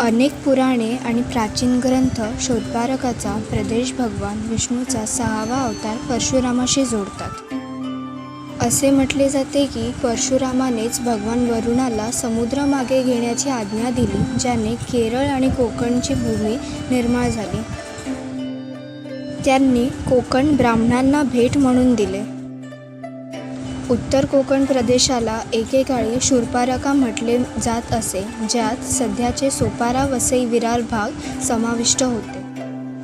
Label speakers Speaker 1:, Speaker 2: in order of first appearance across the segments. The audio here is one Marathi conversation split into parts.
Speaker 1: अनेक पुराणे आणि प्राचीन ग्रंथ शोधपारकाचा प्रदेश भगवान विष्णूचा सहावा अवतार परशुरामाशी जोडतात. असे म्हटले जाते की परशुरामानेच भगवान वरुणाला समुद्रामागे घेण्याची आज्ञा दिली ज्याने केरळ आणि कोकणची भूमी निर्माण झाली. त्यांनी कोकण ब्राह्मणांना भेट म्हणून दिले. उत्तर कोकण प्रदेशाला एकेकाळी शूरपारका म्हटले जात असे ज्यात सध्याचे सोपारा वसई विरार भाग समाविष्ट होते.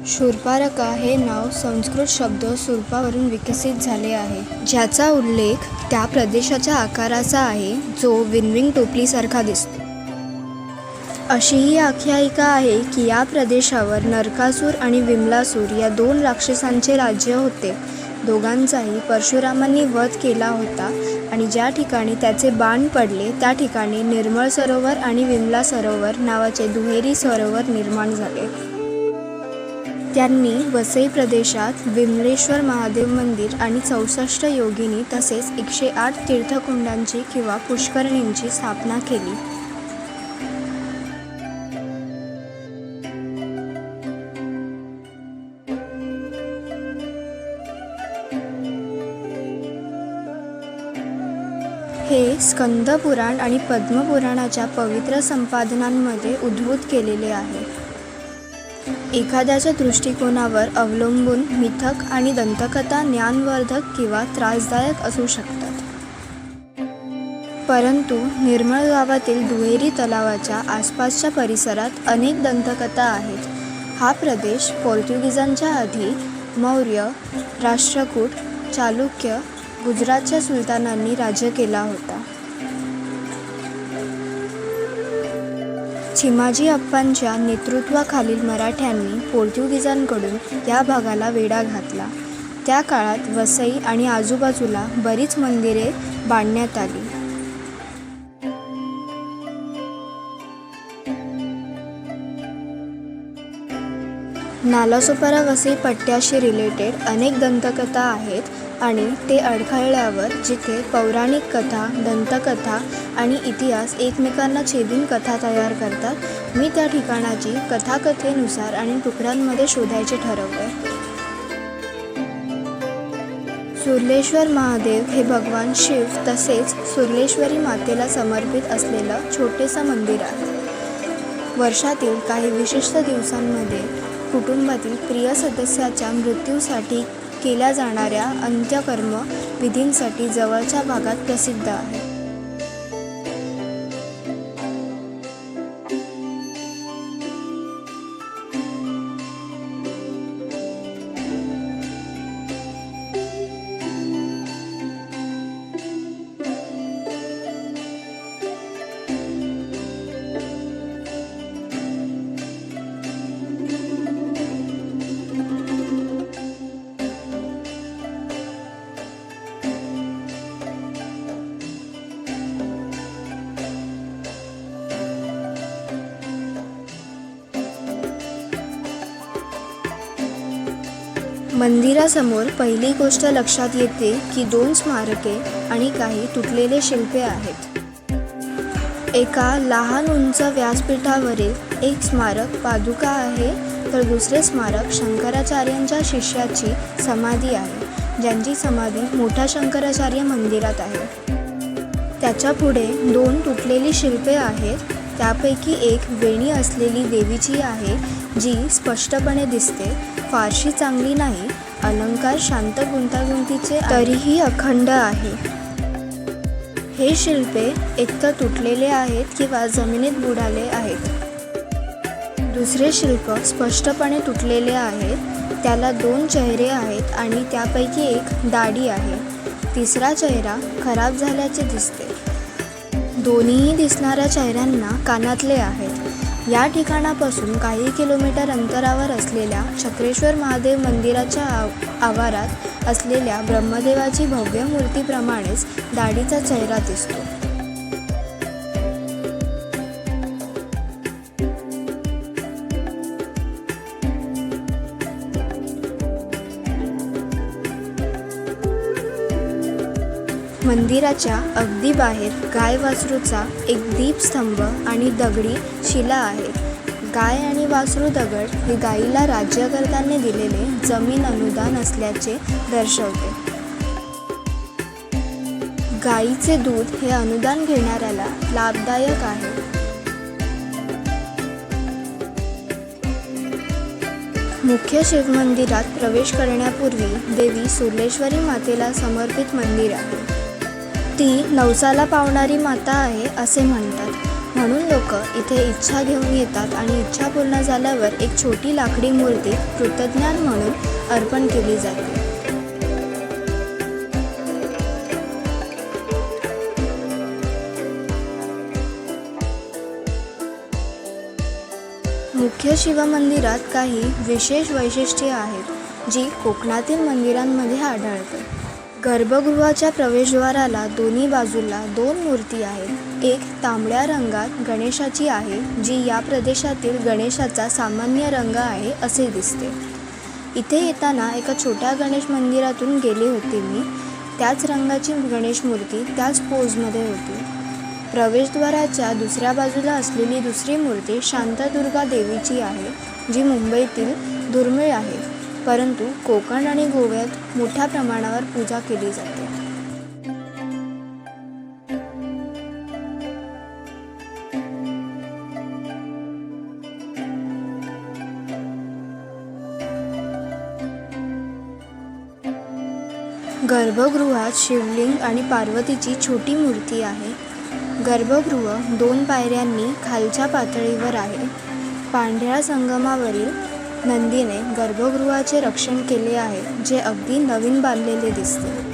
Speaker 1: शूरपारका हे नाव संस्कृत शब्द सुरपावरून विकसित झाले आहे. ज्याचा उल्लेख त्या प्रदेशाच्या आकाराचा आहे जो विनविंग टोपलीसारखा दिसतो. अशी ही आख्यायिका आहे की या प्रदेशावर नरकासूर आणि विमलासूर या दोन राक्षसांचे राज्य होते. दोघांचाही परशुरामांनी वध केला होता आणि ज्या ठिकाणी त्याचे बाण पडले त्या ठिकाणी निर्मळ सरोवर आणि विमला सरोवर नावाचे दुहेरी सरोवर निर्माण झाले. त्यांनी वसई प्रदेशात विमलेश्वर महादेव मंदिर आणि चौसष्ट योगिनी तसेच एकशे आठ तीर्थकुंडांची किंवा पुष्करणींची स्थापना केली. हे स्कंदपुराण आणि पद्मपुराणाच्या पवित्र संपादनांमध्ये उद्भूत केलेले आहे. एखाद्याच्या दृष्टिकोनावर अवलंबून मिथक आणि दंतकथा ज्ञानवर्धक किंवा त्रासदायक असू शकतात. परंतु निर्मळ गावातील दुहेरी तलावाच्या आसपासच्या परिसरात अनेक दंतकथा आहेत. हा प्रदेश पोर्तुगीजांच्या आधी मौर्य राष्ट्रकूट चालुक्य गुजरातच्या सुलतानांनी राज्य केला होता. चिमाजी अप्पांच्या नेतृत्वाखालील मराठ्यांनी पोर्तुगीजांकडून या भागाला वेढा घातला. त्या काळात वसई आणि आजूबाजूला बरीच मंदिरे बांधण्यात आली. नालासोपारा वसई पट्ट्याशी रिलेटेड अनेक दंतकथा आहेत. आणि ते अडखळल्यावर जिथे पौराणिक कथा दंतकथा आणि इतिहास एकमेकांना छेदून कथा तयार करतात मी त्या ठिकाणाची कथाकथेनुसार आणि तुकड्यांमध्ये शोधायचे ठरवले. सुर्लेश्वर महादेव हे भगवान शिव तसेच सुर्लेश्वरी मातेला समर्पित असलेलं छोटेसं मंदिर आहे. वर्षातील काही विशिष्ट दिवसांमध्ये कुटुंबातील प्रिय सदस्याच्या मृत्यूसाठी केल्या जाणाऱ्या अंत्यकर्म विधींसाठी जवळच्या भागात प्रसिद्ध आहे. मंदिरासमोर पहिली गोष्ट लक्षात येते की दोन स्मारके आणि काही तुटलेले शिल्पे आहेत. एका लहान उंच व्यासपीठावरील एक स्मारक पादुका आहे तर दुसरे स्मारक शंकराचार्यांच्या शिष्याची समाधी आहे ज्यांची समाधी मोठ्या शंकराचार्य मंदिरात आहे. त्याच्या पुढे दोन तुटलेली शिल्पे आहेत त्यापैकी एक वेणी असलेली देवीची आहे जी स्पष्टपणे दिसते. फारशी चांगली नाही अलंकार शांत गुंतागुंतीचे तरीही अखंड आहे. हे शिल्पे एकतर तुटलेले आहेत किंवा जमिनीत बुडाले आहेत. दुसरे शिल्प स्पष्टपणे तुटलेले आहेत. त्याला दोन चेहरे आहेत आणि त्यापैकी एक दाढी आहे. तिसरा चेहरा खराब झाल्याचे दिसते. दोन्हीही दिसणाऱ्या चेहऱ्यांना कानातले आहेत. या ठिकाणापासून काही किलोमीटर अंतरावर असलेल्या चक्रेश्वर महादेव मंदिराच्या आव आवारात असलेल्या ब्रह्मदेवाची भव्य मूर्तीप्रमाणेच दाढीचा चेहरा दिसतो. मंदिराच्या अगदी बाहेर गाय वासरूचा एक दीपस्तंभ आणि दगडी शिला आहे. गाय आणि वासरू दगड हे गायीला राज्यकर्त्यांनी दिलेले जमीन अनुदान असल्याचे दर्शवते. गायीचे दूध हे अनुदान घेणाऱ्याला लाभदायक आहे. मुख्य शिवमंदिरात प्रवेश करण्यापूर्वी देवी सुर्लेश्वरी मातेला समर्पित मंदिर आहे. ती नवसाला पावणारी माता आहे असे म्हणतात. म्हणून लोक इथे इच्छा घेऊन येतात आणि इच्छा पूर्ण झाल्यावर एक छोटी लाकडी मूर्ती कृतज्ञान म्हणून अर्पण केली जाते. मुख्य शिवमंदिरात काही विशेष वैशिष्ट्ये आहेत जी कोकणातील मंदिरांमध्ये आढळते गर्भगृहाच्या प्रवेशद्वाराला दोन्ही बाजूला दोन मूर्ती आहेत. एक तांबड्या रंगात गणेशाची आहे जी या प्रदेशातील गणेशाचा सामान्य रंग आहे असे दिसते. इथे येताना एका छोट्या गणेश मंदिरातून गेले होते मी. त्याच रंगाची गणेश मूर्ती त्याच पोजमध्ये होती. प्रवेशद्वाराच्या दुसऱ्या बाजूला असलेली दुसरी मूर्ती शांतादुर्गा देवीची आहे जी मुंबईतील दुर्मिळ आहे. परंतु कोकण आणि गोव्यात मोठ्या प्रमाणावर पूजा केली जाते. गर्भगृहात शिवलिंग आणि पार्वतीची छोटी मूर्ती आहे. गर्भगृह दोन पायऱ्यांनी खालच्या पातळीवर आहे. पांढऱ्या संगमावरील नंदीने गर्भगृहाचे रक्षण केले आहे जे अगदी नवीन बांधलेले दिसते.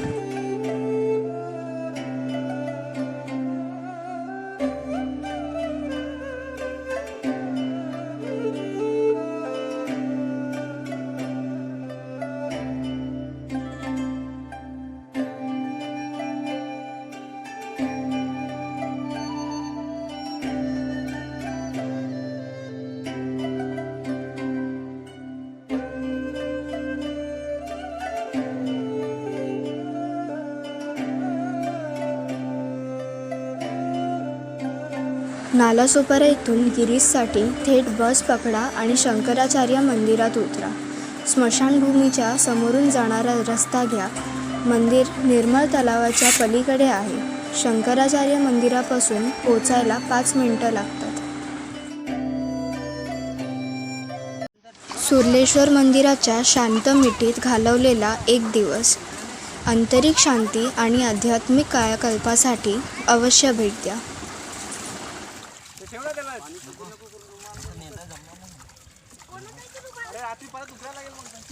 Speaker 1: नालासोपारा येथून गिरीससाठी थेट बस पकडा आणि शंकराचार्य मंदिरात उतरा. स्मशानभूमीच्या समोरून जाणारा रस्ता घ्या. मंदिर निर्मळ तलावाच्या पलीकडे आहे. शंकराचार्य मंदिरापासून पोचायला पाच मिनटं लागतात. सुर्लेश्वर मंदिराच्या शांत मिठीत घालवलेला एक दिवस. आंतरिक शांती आणि आध्यात्मिक कायाकल्पासाठी अवश्य भेट द्या.
Speaker 2: रात्री परत दुसऱ्या लागेल मग.